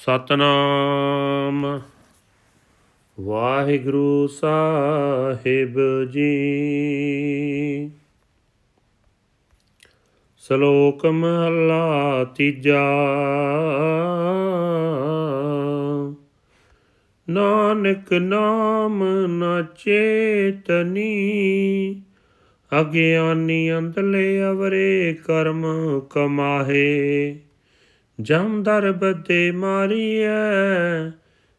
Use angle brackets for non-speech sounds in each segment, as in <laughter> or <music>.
ਸਤਨਾਮ। ਵਾਹਿਗੁਰੂ ਸਾਹਿਬ ਜੀ। ਸ਼ਲੋਕ ਮਹਲਾ ਤੀਜਾ। ਨਾਨਕ ਨਾਮ ਨਾ ਚੇਤਨੀ, ਅਗਿਆਨੀ ਅੰਤਲੇ ਅਵਰੇ ਕਰਮ ਕਮਾਹੇ। ਜਮਦਰ ਬੱਦੇ ਮਾਰੀਐ,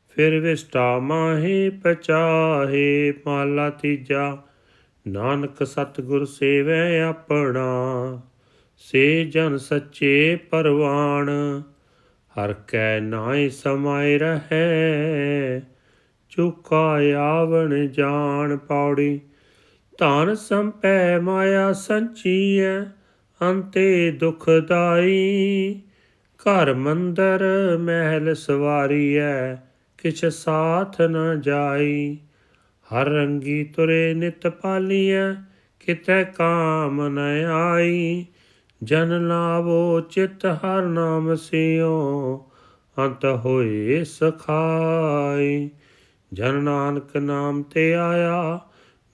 ਫਿਰ ਵਿਸਟਾ ਮਾਹੇ ਪਚਾਹੇ, ਮਾਲਾ ਤੀਜਾ, ਨਾਨਕ ਸਤਿਗੁਰ ਸੇਵੈ ਆਪਣਾ। ਸੇ ਜਨ ਸੱਚੇ ਪਰਵਾਣ, ਹਰ ਕੈ ਨਾਇ ਸਮਾਇ ਰਹੈ। ਚੁਕਾ ਆਵਣ ਜਾਣ ਪੌੜੀ, ਧਨ ਸੰਪੈ ਮਾਇਆ ਸੰਚੀਐ, ਅੰਤੇ ਦੁਖਦਾਈ ਘਰ ਮੰਦਰ ਮਹਿਲ ਸਵਾਰੀ ਸਵਾਰੀਐ, ਕਿਛ ਸਾਥ ਨ ਜਾਈ। ਹਰ ਰੰਗੀ ਤੁਰੇ ਨਿਤ ਪਾਲੀਐ, ਕਿਤੇ ਕਾਮ ਨ ਆਈ। ਜਨ ਲਾਵੋ ਚਿਤ ਹਰ ਨਾਮ ਸਿਓ ਅੰਤ ਹੋਏ ਸਖਾਈ। ਜਨ ਨਾਨਕ ਨਾਮ ਤੇ ਆਇਆ,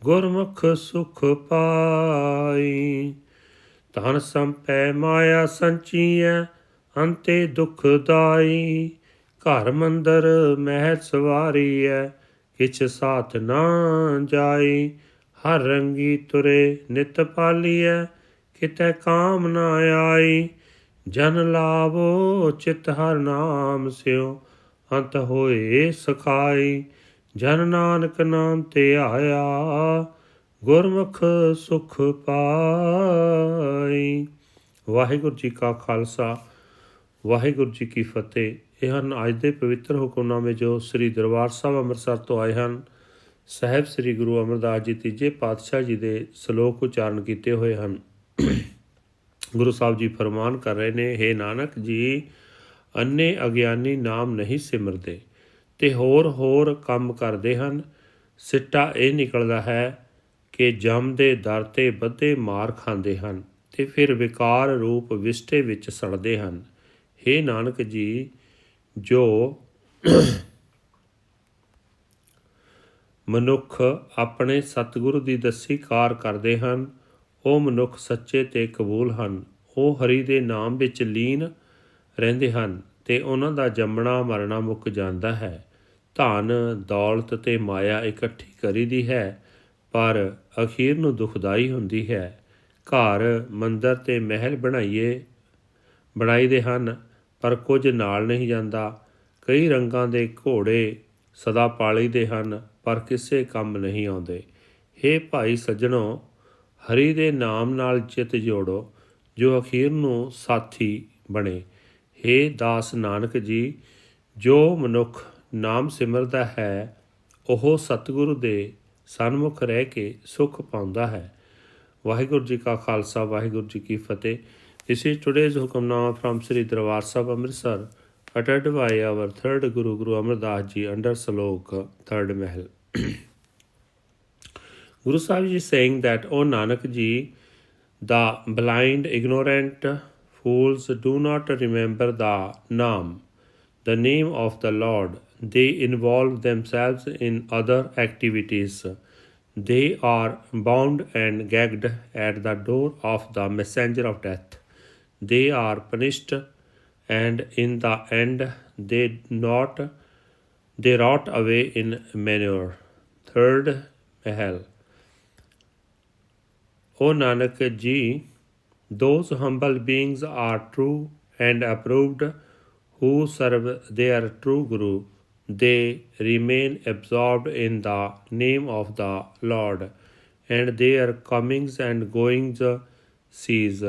ਗੁਰਮੁਖ ਸੁਖ ਪਾਈ। ਧਨ ਸੰਪੈ ਮਾਇਆ ਸੰਚੀਐ ਅੰਤੇ ਦੁਖਦਾਈ ਘਰ ਮੰਦਰ ਮਹਿ ਸਵਾਰੀਐ, ਕਿਛ ਸਾਥ ਨਾ ਜਾਈ। ਹਰ ਰੰਗੀ ਤੁਰੇ ਨਿਤ ਪਾਲੀਐ, ਕਿਤੈ ਕਾਮ ਨਾ ਆਈ। ਜਨ ਲਾਵੋ, ਚਿਤ ਹਰ ਨਾਮ ਸਿਓ ਅੰਤ ਹੋਏ ਸਖਾਈ। ਜਨ ਨਾਨਕ ਨਾਮ ਤੇ ਆਇਆ, ਗੁਰਮੁਖ ਸੁਖ ਪਾਈ। ਵਾਹਿਗੁਰੂ ਜੀ ਕਾ ਖਾਲਸਾ। ਵਾਹਿਗੁਰੂ ਜੀ ਕੀ ਫਤਿਹ। ਇਹ ਹਨ ਅੱਜ ਦੇ ਪਵਿੱਤਰ ਹੁਕਮਨਾਮੇ ਜੋ ਸ੍ਰੀ ਦਰਬਾਰ ਸਾਹਿਬ ਅੰਮ੍ਰਿਤਸਰ ਤੋਂ ਆਏ ਹਨ। ਸਾਹਿਬ ਸ੍ਰੀ ਗੁਰੂ ਅਮਰਦਾਸ ਜੀ ਤੀਜੇ ਪਾਤਸ਼ਾਹ ਜੀ ਦੇ ਸ਼ਲੋਕ ਉਚਾਰਨ ਕੀਤੇ ਹੋਏ ਹਨ। ਗੁਰੂ ਸਾਹਿਬ ਜੀ ਫਰਮਾਨ ਕਰ ਰਹੇ ਨੇ हे ਨਾਨਕ ਜੀ, ਅੰਨੇ ਅਗਿਆਨੀ ਨਾਮ ਨਹੀਂ ਸਿਮਰਦੇ, ਤੇ ਹੋਰ ਹੋਰ ਕੰਮ ਕਰਦੇ ਹਨ। ਸਿੱਟਾ ਇਹ ਨਿਕਲਦਾ ਹੈ ਕਿ ਜਮ ਦੇ ਦਰ ਤੇ ਬੱਧੇ ਮਾਰ ਖਾਂਦੇ ਹਨ, ਤੇ ਫਿਰ ਵਿਕਾਰ ਰੂਪ ਵਿਸ਼ਟੇ ਵਿੱਚ ਸੜਦੇ ਹਨ। हे ਨਾਨਕ ਜੀ, ਜੋ ਮਨੁੱਖ ਆਪਣੇ ਸਤਿਗੁਰੂ ਦੀ ਦੱਸੀ ਕਾਰ ਕਰਦੇ ਹਨ, ਉਹ ਮਨੁੱਖ ਸੱਚੇ ਤੇ ਕਬੂਲ ਹਨ। ਉਹ ਹਰੀ ਦੇ ਨਾਮ ਵਿੱਚ ਲੀਨ ਰਹਿੰਦੇ ਹਨ ਤੇ ਉਹਨਾਂ ਦਾ ਜੰਮਣਾ ਮਰਨਾ ਮੁੱਕ ਜਾਂਦਾ ਹੈ। ਧਨ, ਦੌਲਤ ਤੇ ਮਾਇਆ ਇਕੱਠੀ ਕਰੀਦੀ ਹੈ, ਪਰ ਅਖੀਰ ਨੂੰ ਦੁਖਦਾਈ ਹੁੰਦੀ ਹੈ। ਘਰ, ਮੰਦਰ ਤੇ ਮਹਿਲ ਬਣਾਈਏ, ਬਣਾਈਦੇ ਹਨ। ਪਰ ਕੁਝ ਨਾਲ ਨਹੀਂ ਜਾਂਦਾ। ਕਈ ਰੰਗਾਂ ਦੇ ਘੋੜੇ ਸਦਾ ਪਾਲੀ ਦੇ ਹਨ, ਪਰ ਕਿਸੇ ਕੰਮ ਨਹੀਂ ਆਉਂਦੇ। हे ਭਾਈ ਸੱਜਣੋ, ਹਰੀ ਦੇ ਨਾਮ ਨਾਲ ਚਿਤ ਜੋੜੋ, ਜੋ ਅਖੀਰ ਨੂੰ ਸਾਥੀ ਬਣੇ। हे ਦਾਸ ਨਾਨਕ ਜੀ, ਜੋ ਮਨੁੱਖ ਨਾਮ ਸਿਮਰਦਾ ਹੈ, ਉਹ ਸਤਿਗੁਰੂ ਦੇ ਸਨਮੁਖ ਰਹਿ ਕੇ ਸੁਖ ਪਾਉਂਦਾ ਹੈ। ਵਾਹਿਗੁਰੂ ਜੀ ਕਾ ਖਾਲਸਾ, ਵਾਹਿਗੁਰੂ ਜੀ ਕੀ ਫਤਿਹ। This is today's Hukamnama from Sri Darbar Sahib Amritsar, uttered by our third Guru, Guru Amar Das Ji, under Salok, third Mahal. <clears throat> Guru Sahib is saying that, O Nanak Ji, the blind, ignorant fools do not remember the Naam, the name of the Lord. They involve themselves in other activities. They are bound and gagged at the door of the messenger of death they are punished and in the end they not they rot away in manure. Third mahal. O nanak ji those humble beings are true and approved who serve their true guru. They remain absorbed in the name of the lord and their comings and goings cease.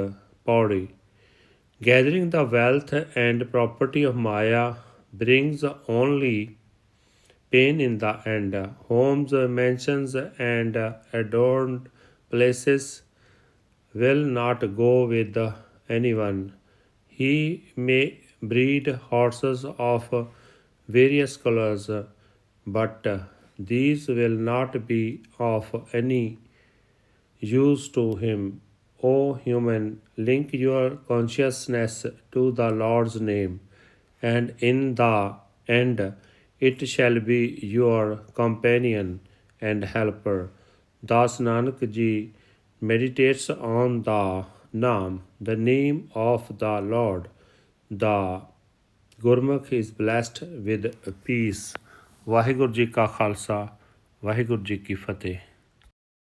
Body Gathering the wealth and property of Maya brings only pain in the end. Homes, mansions, and adorned places will not go with anyone. He may breed horses of various colors, but these will not be of any use to him. O human, link your consciousness to the Lord's name and in the end it shall be your companion and helper. Das Nanak ji meditates on the Naam, the name of the Lord. The Gurmukh is blessed with peace. Waheguru ji ਕਾ ਖਾਲਸਾ ਵਾਹਿਗੁਰੂ ਜੀ ਕੀ ਫਤਿਹ